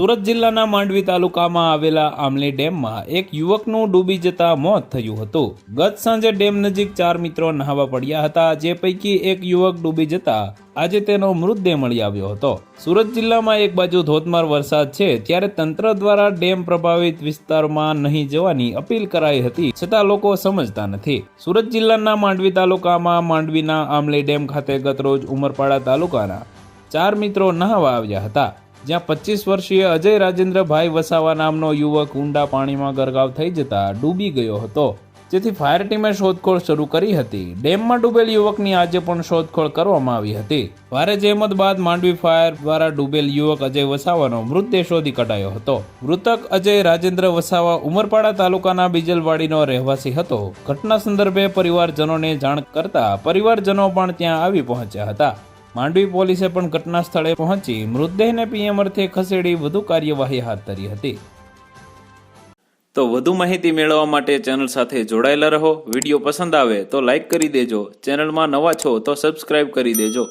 સુરત જિલ્લાના માંડવી તાલુકામાં આવેલા આમલી ડેમમાં એક યુવકનું ડૂબી જતા મોત થયું હતું. ગત સાંજે ડેમ નજીક ચાર મિત્રો નહાવા પડ્યા હતા, જે પૈકી એક યુવક ડૂબી જતા આજે તેનો મૃતદેહ મળી આવ્યો હતો. સુરત જિલ્લામાં એક બાજુ ધોધમાર વરસાદ છે, ત્યારે તંત્ર દ્વારા ડેમ પ્રભાવિત વિસ્તારમાં નહીં જવાની અપીલ કરાઈ હતી છતાં લોકો સમજતા નથી. સુરત જિલ્લાના માંડવી તાલુકામાં માંડવીના આમલી ડેમ ખાતે ગતરોજ ઉમરપાડા તાલુકાના ચાર મિત્રો નહાવા આવ્યા હતા. જ્યાં પચીસ વર્ષીય અજય રાજેન્દ્રભાઈ વસાવા નામનો યુવક ઊંડા પાણીમાં ગરકાવ થઈ જતા ડૂબી ગયો હતો. જેથી ફાયર ટીમે શોધખોળ શરૂ કરી હતી. ડેમમાં ડૂબેલ યુવકની આજે પણ શોધખોળ કરવામાં આવી હતી. ભારે જહેમત બાદ માંડવી ફાયર દ્વારા ડૂબેલ યુવક અજય વસાવાનો મૃતદેહ શોધી કઢાયો હતો. મૃતક અજય રાજેન્દ્ર વસાવા ઉમરપાડા તાલુકાના બીજલવાડીનો રહેવાસી હતો. ઘટના સંદર્ભે પરિવારજનોને જાણ કરતા પરિવારજનો પણ ત્યાં આવી પહોંચ્યા હતા. માંડવી પોલીસે પણ ઘટના સ્થળે પહોંચી મૃતદેહને પીએમ અર્થે ખસેડી વધુ કાર્યવાહી હાથ ધરી હતી. તો વધુ માહિતી મેળવવા માટે ચેનલ સાથે જોડાયેલા રહો. વીડિયો પસંદ આવે તો લાઈક કરી દેજો. ચેનલમાં નવા છો તો સબસ્ક્રાઇબ કરી દેજો.